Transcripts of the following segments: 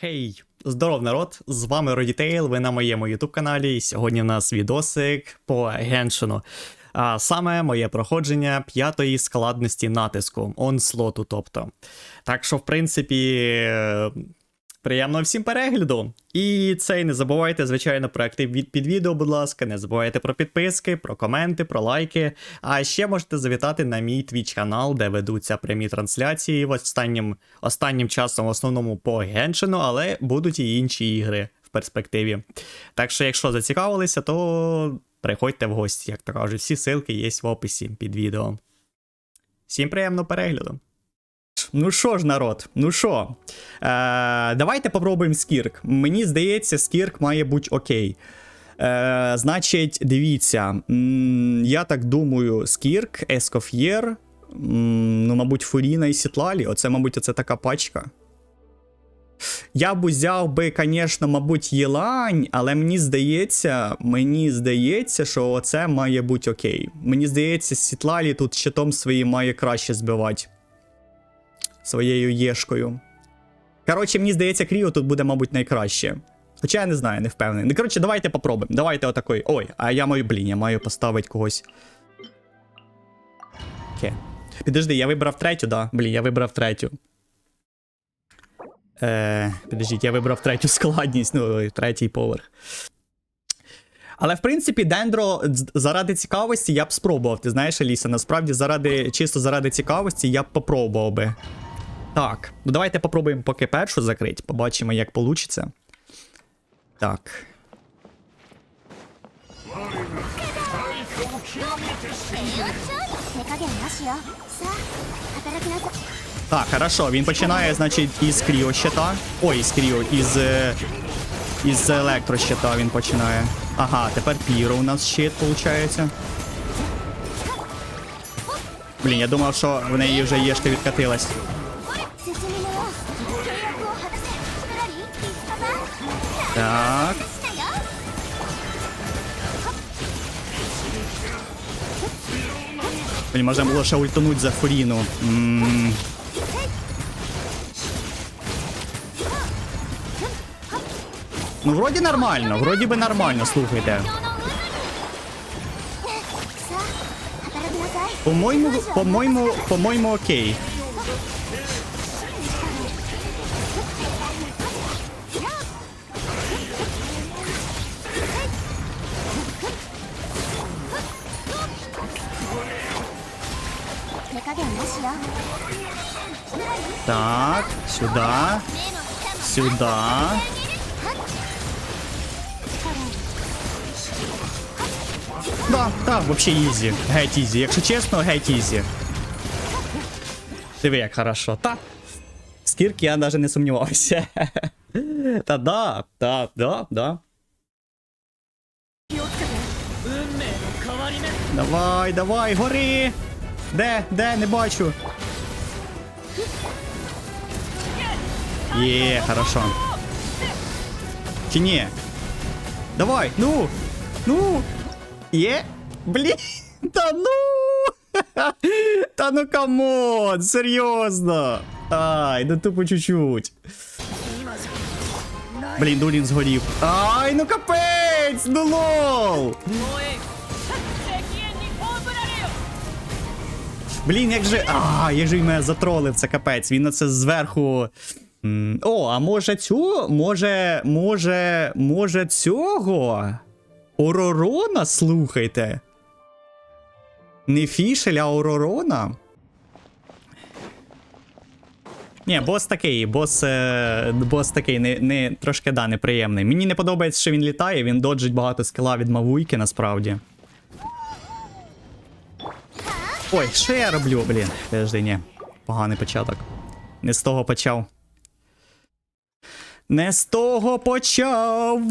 Хей, здоров народ! З вами Родітейл, ви на моєму ютуб каналі. І сьогодні у нас відосик по Геншину. А саме моє проходження п'ятої складності натиску, онслоту, тобто. Так що, в принципі, приємного всім перегляду. І це не забувайте, звичайно, про актив під відео, будь ласка. Не забувайте про підписки, про коменти, про лайки. А ще можете завітати на мій твіч канал, де ведуться прямі трансляції в останнім, останнім часом, в основному по Геншину, але будуть і інші ігри в перспективі. Так що, якщо зацікавилися, то приходьте в гості, як то кажуть. Всі ссылки є в описі під відео. Всім приємного перегляду! Ну що ж, народ, ну що, е, давайте попробуємо скірк. Мені здається, скірк має бути окей. Е, значить, дивіться, я так думаю, скірк, Ескоф'єр, ну, мабуть, Фуріна і Сітлалі. Оце, мабуть, оце така пачка. Я б взяв би, звісно, мабуть, Єлань, але мені здається, мені здається, що оце має бути окей. Мені здається, Сітлалі тут щитом своїм має краще збивати своєю єшкою. Коротше, мені здається, Кріо тут буде, мабуть, найкраще. Хоча я не знаю, не впевнений. Ну, коротше, давайте попробуємо. Давайте отакої. Ой, а я маю, блін, я маю поставити когось. Окей. Підожди, я вибрав третю, да. Блін, я вибрав третю. Е, підождіть, я вибрав третю складність, ну, третій поверх. Але в принципі, Дендро заради цікавості я б спробував. Ти знаєш, Аліса, насправді, заради, чисто заради цікавості я б попробував би. Так, ну давайте попробуємо поки першу закрити, побачимо, як вийде. Так. Так, хорошо, він починає, значить, із кріо щита. Ой, із кріо, із. е, Із електрощита він починає. Ага, тепер піро у нас щит, виходить. Блін, я думав, що в неї вже єшка відкатилась. Так. Блін, можна було ще ультануть за Фуріну. Ну, вроді нормально, вроді би нормально, слухайте. По-моєму, по-моєму, по-моєму, окей. Так, сюда, сюда. Да, так, вообще ізі. Геть ізі. Якщо чесно, геть ізі. Диви, як хорошо. Та. Скірки я навіть не сумнівався. Та да, да, да, да. Давай, давай, гори! Де, де, не бачу. Є, хорошо. Ні? Давай, ну! Ну! Є? Блін, та ну! Та ну камон, серйозно! Ай, ну тупо чуть-чуть. Блін, Дулін згорів. Ай, ну капець! Ну лол! Блін, як же. А, як же він мене затролив, це капець. Він на це зверху. О, а може цю? Може, може, може цього? Оророна, слухайте. Не Фішель, а Оророна. Ні, бос такий, бос, е, бос такий, не, не, трошки да, неприємний. Мені не подобається, що він літає, він доджить багато скіла від Мавуйки, насправді. Ой, що я роблю, блін? Подожди, ні. Поганий початок. Не з того почав. Не з того почав.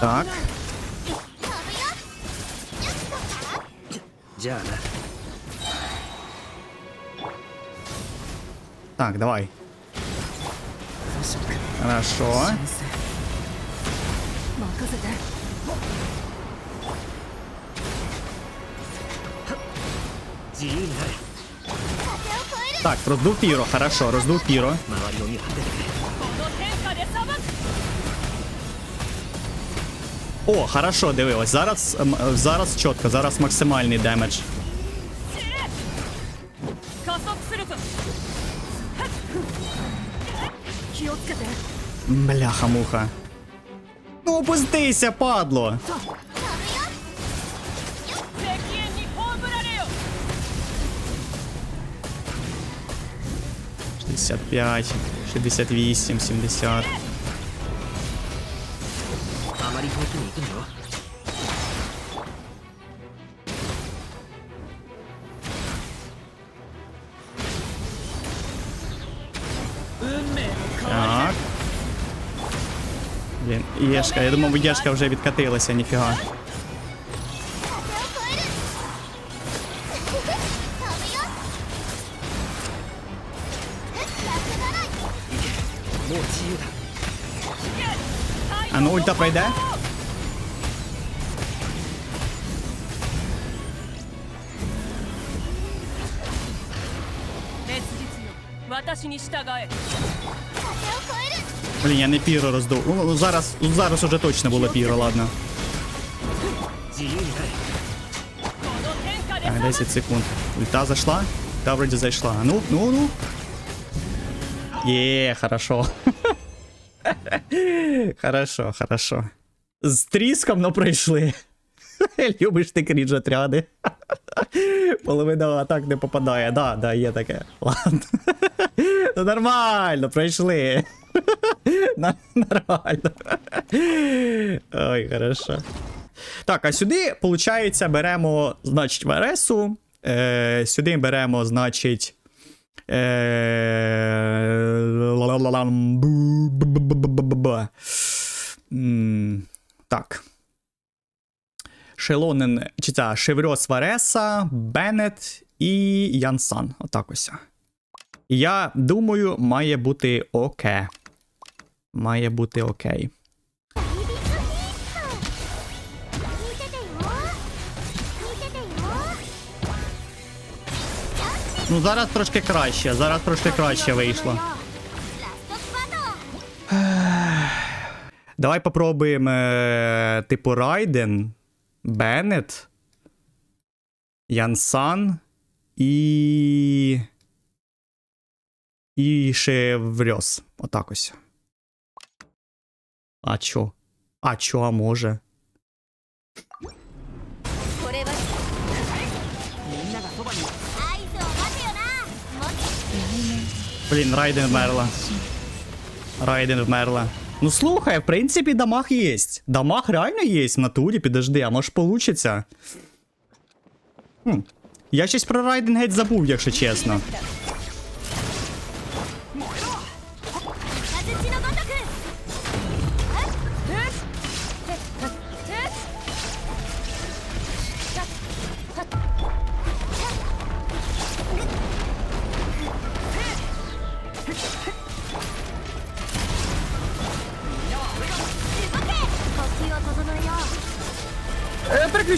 Так. Так, давай. Хорошо. Так, раздул піро, хорошо, роздув піро. О, хорошо, дивилось. Зараз зараз чітко, зараз максимальний демедж. Бляха-муха. Ну опустися, падло. Шістдесят п'ять, шістдесят вісім, сімдесят. Блін, Єшка. Я думав, Єшка вже відкатилася, ніфіга. А ну ульта пройде? Let's Блін, я не піро роздув. Ну, зараз, зараз уже точно було піро, ладно. Так, 10 секунд. Ульта зайшла? Та вроді зайшла. Ну, ну, ну. Є, хорошо. Хорошо, хорошо. З тріском, ну, но пройшли. Любиш ти крінж отряди. Половина атак не попадає. Да, да, є таке. Ладно. Ну Нормально, пройшли. Нормально. Ой, хорошо. Так, а сюди, виходить, беремо, значить, Вересу. Е, сюди беремо, значить. Е, Так. Шелонен, чи ця Шеврьос Вареса, Беннет і Янсан. Отак ось. Я думаю, має бути окей має бути окей. Ну, зараз трошки краще, зараз трошки краще вийшло. Давай попробуємо, е, типу, Райден, Беннет, Янсан і. І ще Шеврьос. Отак ось. А чо? А чо, а може? Блін, Райден вмерла. Райден вмерла. Ну слухай, в принципі, дамаг є. Дамаг реально є в натурі, підожди, а може получиться. Хм. Я щось про Райден геть забув, якщо чесно.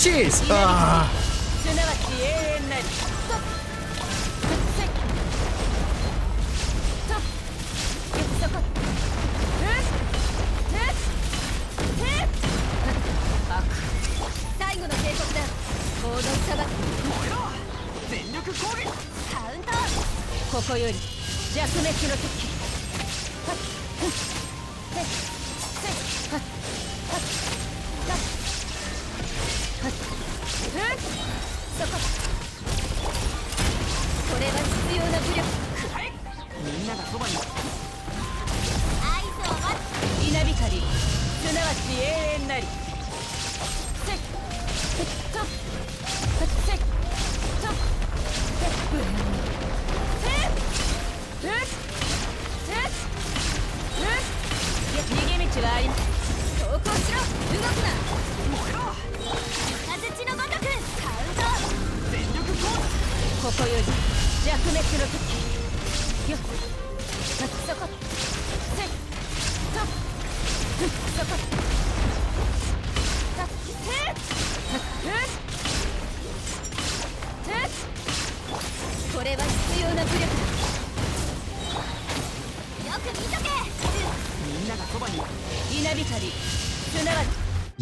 チーズああすなわちの警告さここより弱滅の敵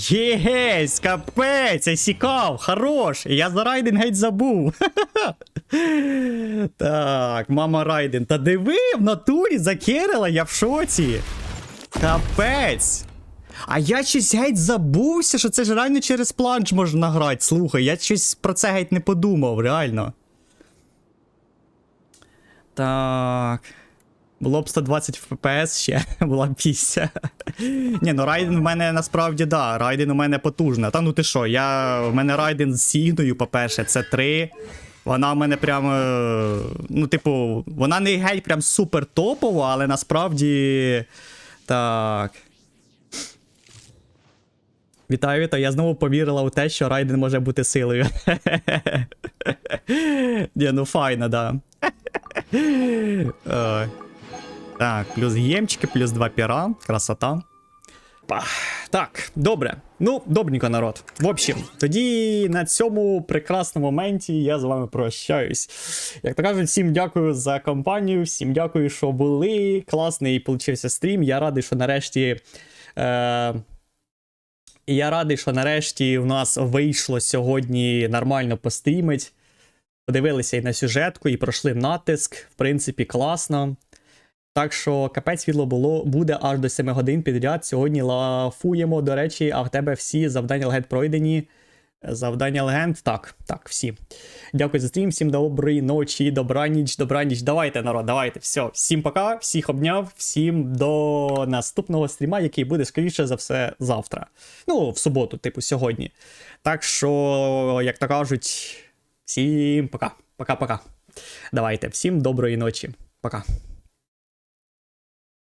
ち Єсь, капець, я сікав, хорош. Я за Райден геть забув. так, мама Райден. Та диви, в натурі закерила, я в шоці. Капець. А я щось геть забувся, що це ж реально через планч можна грати. Слухай, я щось про це геть не подумав, реально. Так. Було б 120 FPS ще, була б пісня. Ні, ну Райден в мене насправді да. Райден у мене потужна. Та ну ти що, я. В мене Райден з Сігною, по-перше, це 3. Вона в мене прям. е, Ну, типу, вона не геть прям супер топова, але насправді. Так. Вітаю, вітаю. Я знову повірила у те, що Райден може бути силою. Ні, ну файно, да. Так, плюс гємчики, плюс два піра. Красота. Па. Так, добре. Ну, добренько, народ. В общем, тоді на цьому прекрасному моменті я з вами прощаюсь. Як то кажуть, всім дякую за компанію, всім дякую, що були. Класний получився стрім. Я радий, що нарешті. Е- я радий, що нарешті в нас вийшло сьогодні нормально пострімить. Подивилися і на сюжетку, і пройшли натиск. В принципі, класно. Так що капець світло було, буде аж до 7 годин підряд. Сьогодні лафуємо, до речі, а в тебе всі завдання легенд пройдені. Завдання легенд. Так, так, всі. Дякую за стрім, всім доброї ночі, добраніч, добраніч. Давайте, народ, давайте. Все, всім пока, всіх обняв, всім до наступного стріма, який буде, скоріше за все, завтра. Ну, в суботу, типу, сьогодні. Так що, як то кажуть, всім пока. Пока-пока. Давайте, всім доброї ночі. Пока.